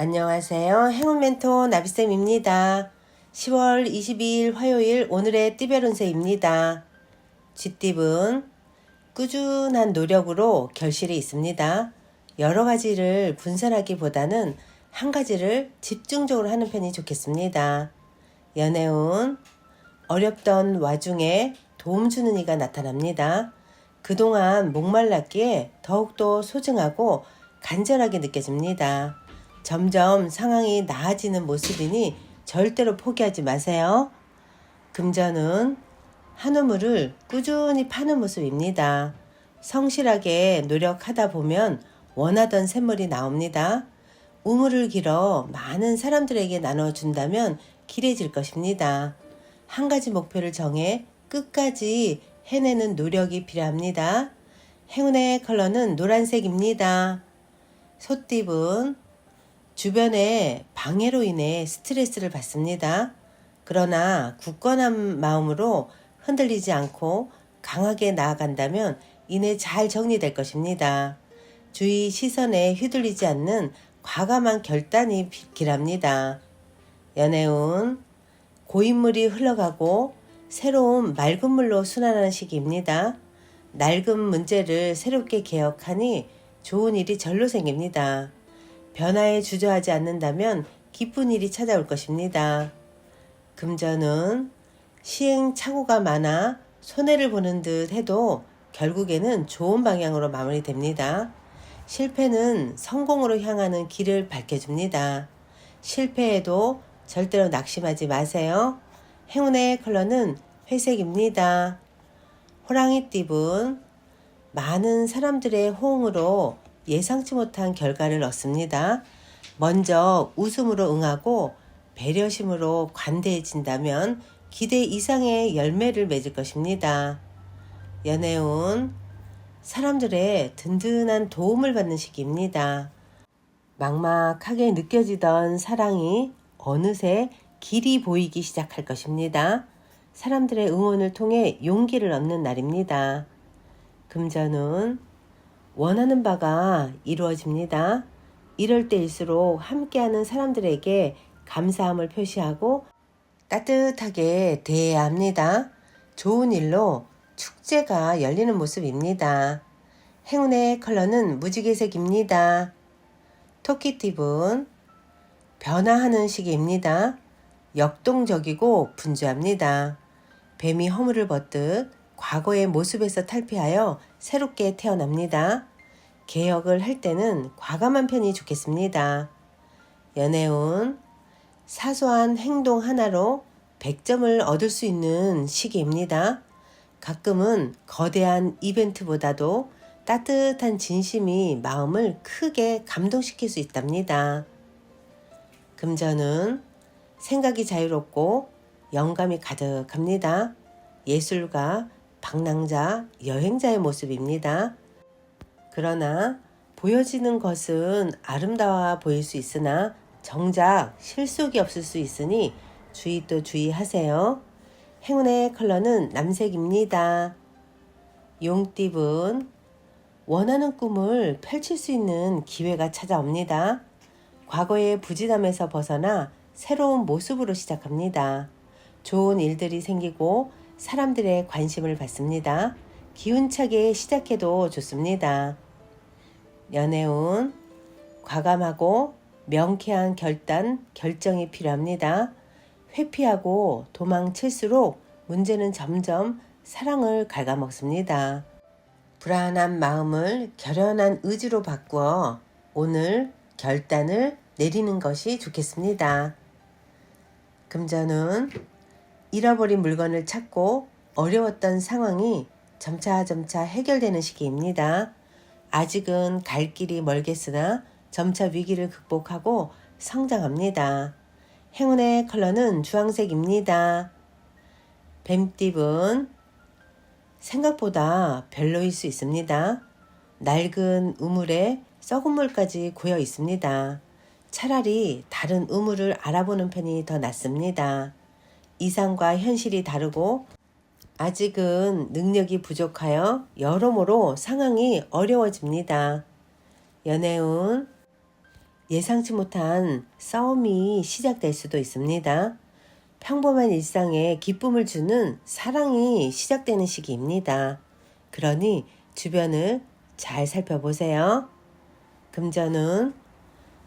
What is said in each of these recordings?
안녕하세요. 행운 멘토 나비쌤입니다. 10월 22일 화요일 오늘의 띠별 운세입니다. 쥐띠은 꾸준한 노력으로 결실이 있습니다. 여러 가지를 분산하기보다는 한 가지를 집중적으로 하는 편이 좋겠습니다. 연애운 어렵던 와중에 도움 주는 이가 나타납니다. 그동안 목말랐기에 더욱더 소중하고 간절하게 느껴집니다. 점점 상황이 나아지는 모습이니 절대로 포기하지 마세요. 금전은 한우물을 꾸준히 파는 모습입니다. 성실하게 노력하다 보면 원하던 샘물이 나옵니다. 우물을 길어 많은 사람들에게 나눠준다면 길해질 것입니다. 한 가지 목표를 정해 끝까지 해내는 노력이 필요합니다. 행운의 컬러는 노란색입니다. 소띠은 주변의 방해로 인해 스트레스를 받습니다. 그러나 굳건한 마음으로 흔들리지 않고 강하게 나아간다면 이내 잘 정리될 것입니다. 주위 시선에 휘둘리지 않는 과감한 결단이 필요합니다. 연애운 고인물이 흘러가고 새로운 맑은 물로 순환하는 시기입니다. 낡은 문제를 새롭게 개혁하니 좋은 일이 절로 생깁니다. 변화에 주저하지 않는다면 기쁜 일이 찾아올 것입니다. 금전은 시행착오가 많아 손해를 보는 듯 해도 결국에는 좋은 방향으로 마무리됩니다. 실패는 성공으로 향하는 길을 밝혀줍니다. 실패해도 절대로 낙심하지 마세요. 행운의 컬러는 회색입니다. 호랑이띠은 많은 사람들의 호응으로 예상치 못한 결과를 얻습니다. 먼저 웃음으로 응하고 배려심으로 관대해진다면 기대 이상의 열매를 맺을 것입니다. 연애운 사람들의 든든한 도움을 받는 시기입니다. 막막하게 느껴지던 사랑이 어느새 길이 보이기 시작할 것입니다. 사람들의 응원을 통해 용기를 얻는 날입니다. 금전은 원하는 바가 이루어집니다. 이럴 때일수록 함께하는 사람들에게 감사함을 표시하고 따뜻하게 대해야 합니다. 좋은 일로 축제가 열리는 모습입니다. 행운의 컬러는 무지개색입니다. 토끼팁은 변화하는 시기입니다. 역동적이고 분주합니다. 뱀이 허물을 벗듯 과거의 모습에서 탈피하여 새롭게 태어납니다. 개혁을 할 때는 과감한 편이 좋겠습니다. 연애운 사소한 행동 하나로 100점을 얻을 수 있는 시기입니다. 가끔은 거대한 이벤트보다도 따뜻한 진심이 마음을 크게 감동시킬 수 있답니다. 금전은 생각이 자유롭고 영감이 가득합니다. 예술가, 방랑자, 여행자의 모습입니다. 그러나 보여지는 것은 아름다워 보일 수 있으나 정작 실속이 없을 수 있으니 주의 또 주의하세요. 행운의 컬러는 남색입니다. 용띠은 원하는 꿈을 펼칠 수 있는 기회가 찾아옵니다. 과거의 부진함에서 벗어나 새로운 모습으로 시작합니다. 좋은 일들이 생기고 사람들의 관심을 받습니다. 기운차게 시작해도 좋습니다. 연애운 과감하고 명쾌한 결단, 결정이 필요합니다. 회피하고 도망칠수록 문제는 점점 사랑을 갉아먹습니다. 불안한 마음을 결연한 의지로 바꾸어 오늘 결단을 내리는 것이 좋겠습니다. 금전은 잃어버린 물건을 찾고 어려웠던 상황이 점차점차 해결되는 시기입니다. 아직은 갈 길이 멀겠으나 점차 위기를 극복하고 성장합니다. 행운의 컬러는 주황색입니다. 뱀띠은 생각보다 별로일 수 있습니다. 낡은 우물에 썩은 물까지 고여 있습니다. 차라리 다른 우물을 알아보는 편이 더 낫습니다. 이상과 현실이 다르고 아직은 능력이 부족하여 여러모로 상황이 어려워집니다. 연애운 예상치 못한 싸움이 시작될 수도 있습니다. 평범한 일상에 기쁨을 주는 사랑이 시작되는 시기입니다. 그러니 주변을 잘 살펴보세요. 금전은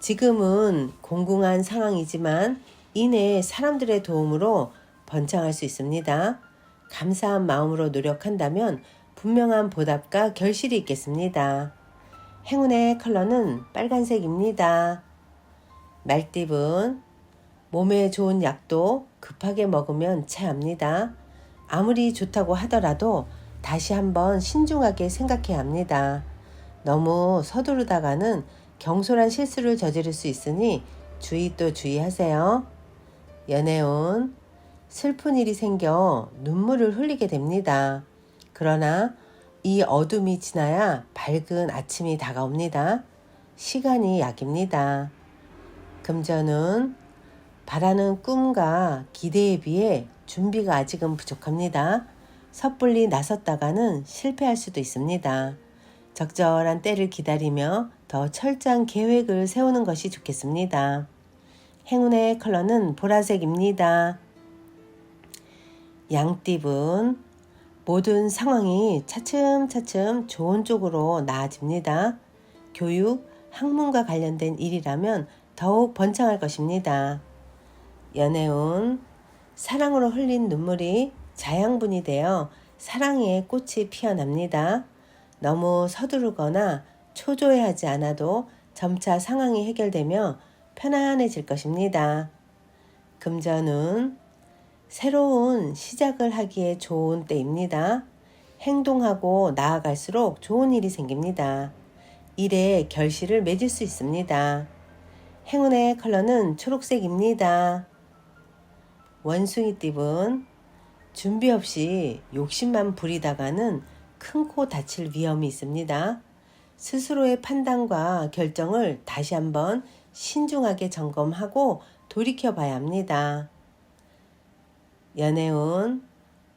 지금은 공공한 상황이지만 이내 사람들의 도움으로 번창할 수 있습니다. 감사한 마음으로 노력한다면 분명한 보답과 결실이 있겠습니다. 행운의 컬러는 빨간색입니다. 말띠분 몸에 좋은 약도 급하게 먹으면 체합니다. 아무리 좋다고 하더라도 다시 한번 신중하게 생각해야 합니다. 너무 서두르다가는 경솔한 실수를 저지를 수 있으니 주의 또 주의하세요. 연애운 슬픈 일이 생겨 눈물을 흘리게 됩니다. 그러나 이 어둠이 지나야 밝은 아침이 다가옵니다. 시간이 약입니다. 금전은 바라는 꿈과 기대에 비해 준비가 아직은 부족합니다. 섣불리 나섰다가는 실패할 수도 있습니다. 적절한 때를 기다리며 더 철저한 계획을 세우는 것이 좋겠습니다. 행운의 컬러는 보라색입니다. 양띠분 모든 상황이 차츰차츰 좋은 쪽으로 나아집니다. 교육, 학문과 관련된 일이라면 더욱 번창할 것입니다. 연애운 사랑으로 흘린 눈물이 자양분이 되어 사랑의 꽃이 피어납니다. 너무 서두르거나 초조해하지 않아도 점차 상황이 해결되며 편안해질 것입니다. 금전은 새로운 시작을 하기에 좋은 때입니다. 행동하고 나아갈수록 좋은 일이 생깁니다. 일에 결실을 맺을 수 있습니다. 행운의 컬러는 초록색입니다. 원숭이 띠분 준비 없이 욕심만 부리다가는 큰 코 다칠 위험이 있습니다. 스스로의 판단과 결정을 다시 한번 신중하게 점검하고 돌이켜 봐야 합니다. 연애운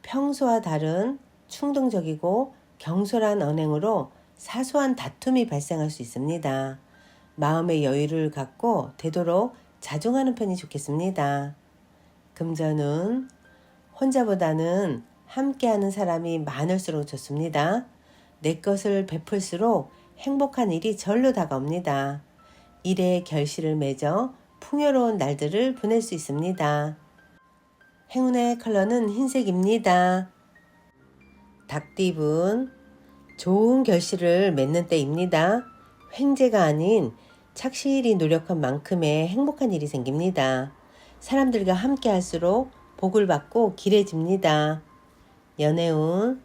평소와 다른 충동적이고 경솔한 언행으로 사소한 다툼이 발생할 수 있습니다. 마음의 여유를 갖고 되도록 자중하는 편이 좋겠습니다. 금전은 혼자보다는 함께하는 사람이 많을수록 좋습니다. 내 것을 베풀수록 행복한 일이 절로 다가옵니다. 일의 결실을 맺어 풍요로운 날들을 보낼 수 있습니다. 행운의 컬러는 흰색입니다. 닭띠분 좋은 결실을 맺는 때입니다. 횡재가 아닌 착실히 노력한 만큼의 행복한 일이 생깁니다. 사람들과 함께 할수록 복을 받고 길해집니다. 연애운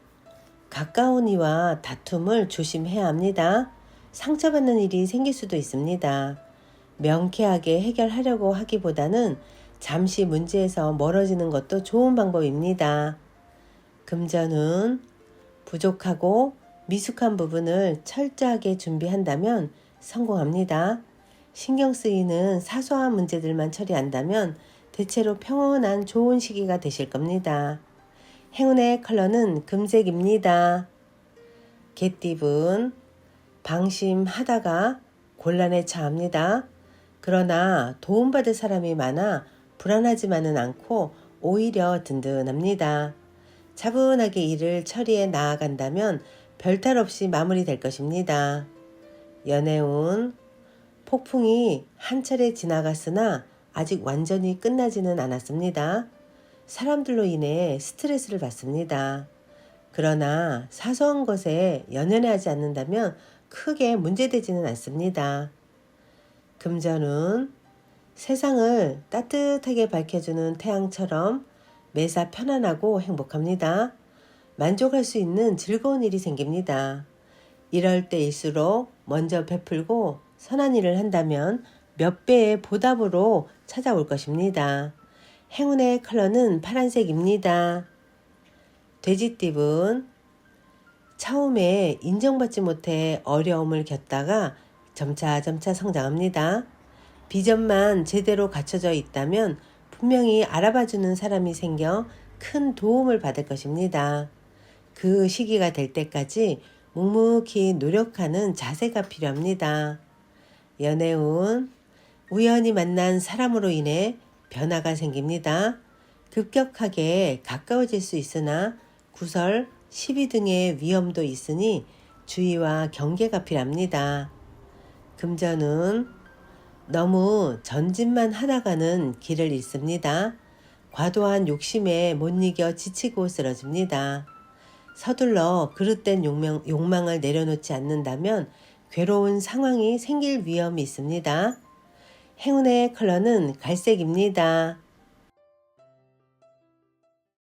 가까운 이와 다툼을 조심해야 합니다. 상처받는 일이 생길 수도 있습니다. 명쾌하게 해결하려고 하기보다는 잠시 문제에서 멀어지는 것도 좋은 방법입니다. 금전은 부족하고 미숙한 부분을 철저하게 준비한다면 성공합니다. 신경 쓰이는 사소한 문제들만 처리한다면 대체로 평온한 좋은 시기가 되실 겁니다. 행운의 컬러는 금색입니다. 개띠분 방심하다가 곤란에 처합니다. 그러나 도움받을 사람이 많아 불안하지만은 않고 오히려 든든합니다. 차분하게 일을 처리해 나아간다면 별탈 없이 마무리될 것입니다. 연애운 폭풍이 한 차례 지나갔으나 아직 완전히 끝나지는 않았습니다. 사람들로 인해 스트레스를 받습니다. 그러나 사소한 것에 연연하지 않는다면 크게 문제되지는 않습니다. 금전은 세상을 따뜻하게 밝혀주는 태양처럼 매사 편안하고 행복합니다. 만족할 수 있는 즐거운 일이 생깁니다. 이럴 때일수록 먼저 베풀고 선한 일을 한다면 몇 배의 보답으로 찾아올 것입니다. 행운의 컬러는 파란색입니다. 돼지띠분 처음에 인정받지 못해 어려움을 겪다가 점차점차 성장합니다. 비전만 제대로 갖춰져 있다면 분명히 알아봐주는 사람이 생겨 큰 도움을 받을 것입니다. 그 시기가 될 때까지 묵묵히 노력하는 자세가 필요합니다. 연애운 우연히 만난 사람으로 인해 변화가 생깁니다. 급격하게 가까워질 수 있으나 구설, 시비 등의 위험도 있으니 주의와 경계가 필요합니다. 금전은 너무 전진만 하다가는 길을 잃습니다. 과도한 욕심에 못 이겨 지치고 쓰러집니다. 서둘러 그릇된 욕망, 욕망을 내려놓지 않는다면 괴로운 상황이 생길 위험이 있습니다. 행운의 컬러는 갈색입니다.